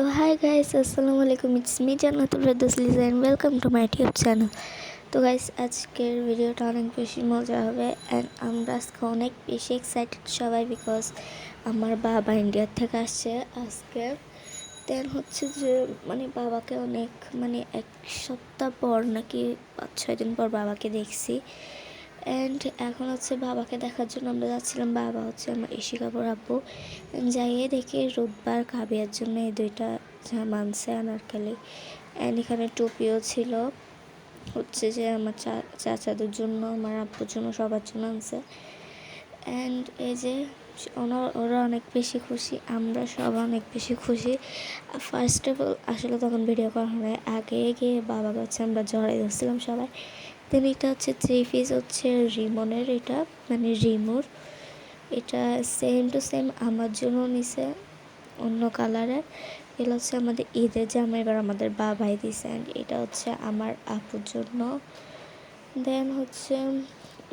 তো high guys আসসালামু আলাইকুম it's me Jannatul Ferdous Liza and welcome to my YouTube channel তো guys আজকের ভিডিওটা অনেক বেশি মজা হবে অ্যান্ড আমরা আজকে অনেক বেশি এক্সাইটেড সবাই বিকজ আমার বাবা ইন্ডিয়ার থেকে আসছে আজকে। দেন হচ্ছে যে মানে বাবাকে অনেক মানে এক সপ্তাহ পর নাকি পাঁচ ছয় দিন পর বাবাকে দেখছি। অ্যান্ড এখন হচ্ছে বাবাকে দেখার জন্য আমরা যাচ্ছিলাম। বাবা হচ্ছে আমার এসি কাপড় আব্বু। যাইয়ে দেখি রোববার কাবিয়ার জন্য এই দুইটা জামা আনছে আনারকালি। অ্যান্ড এখানে টুপিও ছিল। হচ্ছে যে আমার চাচাদের জন্য, আমার আব্বুর জন্য, সবার জন্য আনছে। অ্যান্ড এই যে ওরা অনেক বেশি খুশি, আমরা সব অনেক বেশি খুশি। ফার্স্ট অফ অল আসলে তখন ভিডিও করা হয় আগে গিয়ে বাবা কাছে আমরা জড়াই ধরছিলাম সবাই। দেন এটা হচ্ছে থ্রি পিস হচ্ছে রিমনের এটা মানে রিমুর এটা সেম টু সেম আমার জন্য নিছে, অন্য কালারের এটা হচ্ছে আমাদের ঈদের জামা, এবার আমাদের বাবাই দিছে। এটা হচ্ছে আমার আপুর জন্য। দেন হচ্ছে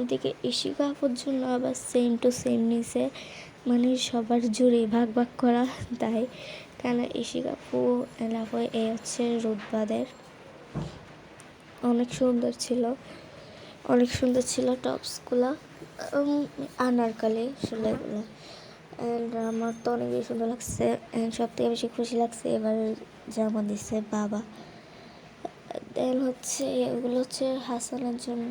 এদিকে ইশিকা আপুর জন্য আবার সেম টু সেম নিছে। মানে সবার জুড়ে ভাগ ভাগ করা, তাই। কেন ইশিকা আপু এলাকা এই হচ্ছে রোদবাদের অনেক সুন্দর ছিল। অনেক সুন্দর ছিল টপসগুলো। আনারকালি সেলাইগুলো অ্যান্ড আমার তো অনেক বেশি সুন্দর লাগছে। অ্যান্ড সব থেকে বেশি খুশি লাগছে এবার জামা দিচ্ছে বাবা। দেন হচ্ছে, এগুলো হচ্ছে হাসানের জন্য।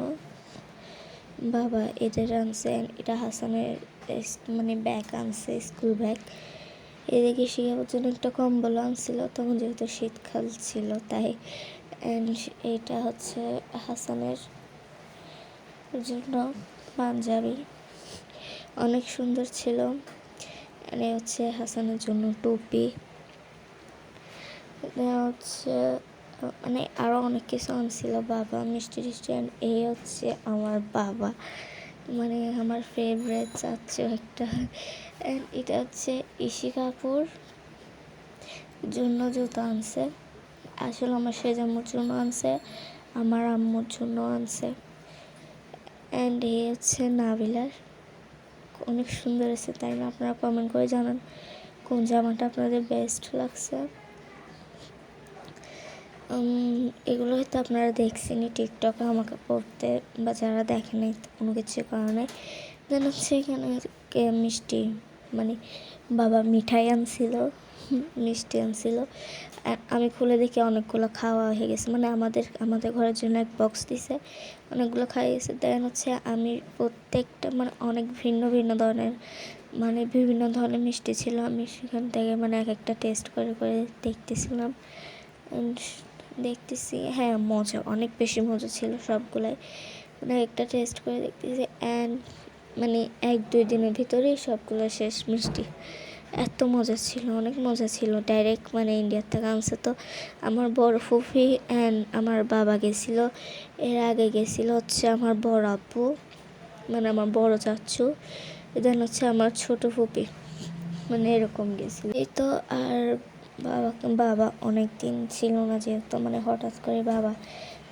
বাবা এদের আনছে এটা হাসানের মানে ব্যাগ আনছে স্কুল ব্যাগ এদিকে শিখাবার জন্য একটা কম্বল আনছিল, তখন যেহেতু শীতকাল ছিল, তাই অ্যান্ড এটা হচ্ছে হাসানের জন্য পাঞ্জাবি। অনেক সুন্দর ছিল। এ হচ্ছে হাসানের জন্য টুপি। হচ্ছে মানে আরও অনেক কিছু আনছিল বাবা মিষ্টি টিষ্টি এই হচ্ছে আমার বাবা। মানে আমার ফেভারেট চাচ্ছ একটা। এটা হচ্ছে ইশি কাপুর। জন্য জুতো আনছে। আসলে আমার সেজাম্মুর জন্য আনছে, আমার আম্মুর জন্য আনছে। অ্যান্ড এই হচ্ছে নাবিলার। অনেক সুন্দর এসে তাই না? আপনারা কমেন্ট করে জানান, কোন জামাটা আপনাদের বেস্ট লাগছে। এগুলো হয়তো আপনারা দেখছেনই টিকটকে আমাকে পড়তে, বা যারা দেখেনি কোনো কিছু কারণে দেন হচ্ছে এখানে মিষ্টি মানে বাবা মিঠাই আনছিল। মিষ্টি আনছিল। আমি খুলে দেখি অনেকগুলো খাওয়া হয়ে গেছে। মানে আমাদের আমাদের ঘরের জন্য এক বক্স দিছে। অনেকগুলো খাওয়া গেছে। দেন হচ্ছে আমি প্রত্যেকটা মানে অনেক ভিন্ন ভিন্ন ধরনের মানে বিভিন্ন ধরনের মিষ্টি ছিল। আমি সেখান থেকে মানে এক একটা টেস্ট করে করে দেখতেছিলাম। দেখতেছি হ্যাঁ মজা, অনেক বেশি মজা ছিল সবগুলাই। মানে একটা টেস্ট করে দেখতেছি। অ্যান্ড মানে এক, দুই দিনের ভিতরেই সবগুলো শেষ মিষ্টি। এত মজা ছিল, অনেক মজা ছিল। ডাইরেক্ট মানে ইন্ডিয়ার থেকে আনছে। তো আমার বড় ফুফি অ্যান্ড আমার বাবা গেছিল। এর আগে গেছিল হচ্ছে আমার বড় আব্বু মানে আমার বড় চাচ্ছু দেন হচ্ছে আমার ছোট ফুপি। মানে এরকম গেছিল। এই তো আর বাবা বাবা অনেক দিন ছিল না যেহেতু মানে হঠাৎ করে বাবা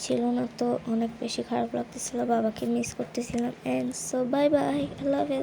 ছিল না, তো অনেক বেশি খারাপ লাগতেছিল। বাবাকে মিস করতেছিলাম। অ্যান্ড সো বাই বাই আল্লাহ হাফেজ